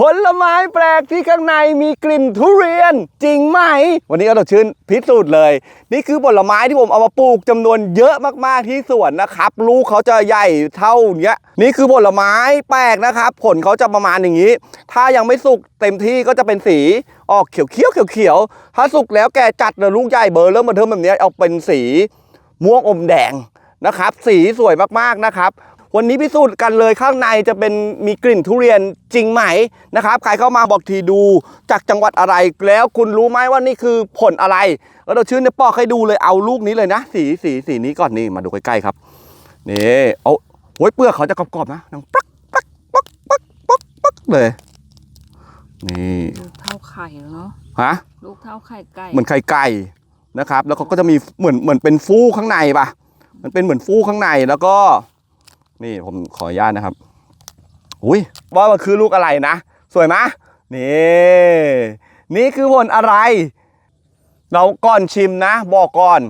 ผลไม้แปลกที่ข้างในมีกลิ่นทุเรียนจริงไหม วันนี้ก็ต้องชื่นพิสูจน์เลย นี่คือผลไม้ที่ผมเอามาปลูกจำนวนเยอะมากๆที่สวนนะครับ ลูกเขาจะใหญ่เท่าเนี้ย นี่คือผลไม้แปลกนะครับ ผลเขาจะประมาณอย่างนี้ ถ้ายังไม่สุกเต็มที่ก็จะเป็นสีออกเขียวเขียวๆเขียวถ้าสุกแล้วแก่จัดเลยลูกใหญ่เบอร์เริ่มมาเทิมแบบนี้เอาเป็นสีม่วงอมแดงนะครับ สีสวยมากๆนะครับ วันนี้พิสูจน์กันเลยข้างในจะเป็นมีกลิ่นทุเรียนจริงไหมนะครับใครเข้ามาบอกทีดูจากจังหวัดอะไรแล้วคุณรู้ไหมว่านี่คือผลอะไรแล้วเราชื่นในยปอกให้ดูเลยเอาลูกนี้เลยนะ สีสีสีนี้ก่อนนี่มาดูใกล้ๆครับนี่เอาโอ้ยเปลือกเขาจะกรอบๆนะดังปักปักปักปักปักปักเลย นี่ลูกเท่าไข่เนาะฮะลูกเท่าไข่ไก่เหมือนไข่ไก่นะครับ แล้วเขาก็จะมีเหมือนเหมือนเป็นฟูข้างในปะมันเป็นเหมือนฟูข้างในแล้วก็ นี่ผมขออนุญาตนะครับ อุ้ยว่ามันคือลูกอะไรนะ สวยไหมะนี่ นี่คือผลอะไร เราก่อนชิมนะ บอกก่อน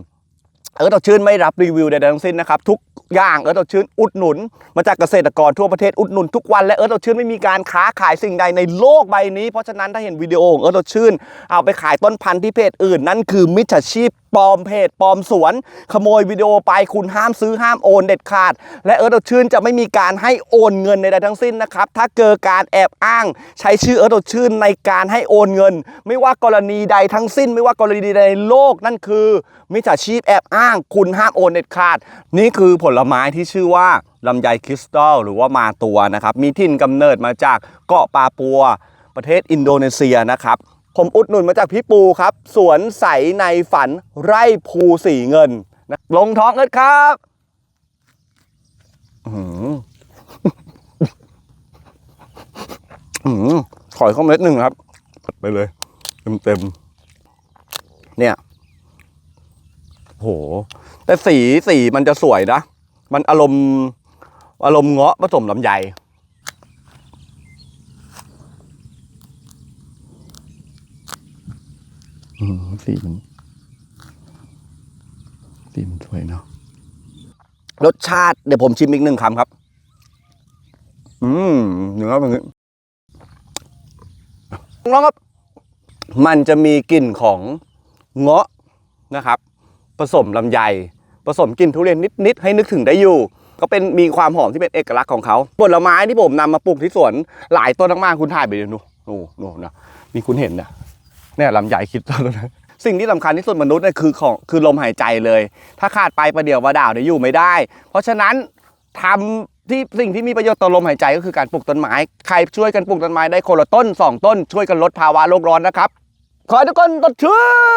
เออตชื่นไม่รับรีวิวใดๆทั้งสิ้นนะครับ ทุกอย่างเออตชื่นอุดหนุน มาจากเกษตรกรทั่วประเทศอุดหนุนทุกวันและเออตชื่นไม่มีการค้าขายสิ่งใดในโลกใบนี้ เพราะฉะนั้นถ้าเห็นวิดีโอของเออตชื่น เอาไปขายต้นพันธุ์ที่เพจอื่นนั่นคือมิจฉาชีพ ปลอมเพจปลอมสวน ขโมยวิดีโอไปคุณห้ามซื้อห้ามโอนเด็ดขาด และเออตชื่นจะไม่มีการให้โอนเงินใดๆทั้งสิ้นนะครับ ถ้าเกิดการแอบอ้าง ใช้ชื่อเออตชื่นในการให้โอนเงิน ไม่ว่ากรณีใดทั้งสิ้น ไม่ว่ากรณีใดในโลกนั่นคือมิจฉาชีพแอบอ้าง คุณห้ามโอนเด็ดขาด นี่คือผลไม้ที่ชื่อว่าลำไยคริสตัลหรือว่ามาตัวนะครับ มีถิ่นกำเนิดมาจากเกาะปาปัว ประเทศอินโดนีเซียนะครับ ผมอุดหนุนมาจากพี่ปูครับ สวนใสในฝันไร่ภูสีเงินนะลงท้องเอิดครับอื้อหืออื้อหือถอยเข้าเม็ดหนึ่งครับ ไปเลย เต็มเต็มๆเนี่ยโห แต่สีสีมันจะสวยนะ มันอารมณ์อารมณ์เงาะผสมลำไย อืมสีมันสีมันสวยเนาะรสชาติเดี๋ยวผมชิมอีกหนึ่งคำครับ อืมเนื้อแบบนี้ลองครับ มันจะมีกลิ่นของเงาะนะครับ ผสมลำไย ผสมกลิ่นทุเรียนนิด ๆ ให้นึกถึงได้อยู่ ก็เป็นมีความหอมที่เป็นเอกลักษณ์ของเขาผลไม้ที่ผมนำมาปลูกที่สวน หลายต้นมากๆคุณถ่ายไปดูนู่นนู่นนะมีคุณเห็นนะ เนี่ยลำใหญ่คิดต้นแล้วนะสิ่งที่สำคัญที่สุดมนุษย์เนี่ยคือของคือลมหายใจเลย ถ้าขาดไปประเดี๋ยวว่าดาวเดี๋ยวอยู่ไม่ได้ เพราะฉะนั้นทำที่สิ่งที่มีประโยชน์ต่อลมหายใจก็คือการปลูกต้นไม้ใครช่วยกันปลูกต้นไม้ได้คนละต้นสองต้น ช่วยกันลดภาวะโลกร้อนนะครับ ขอให้ทุกคนตดชื่น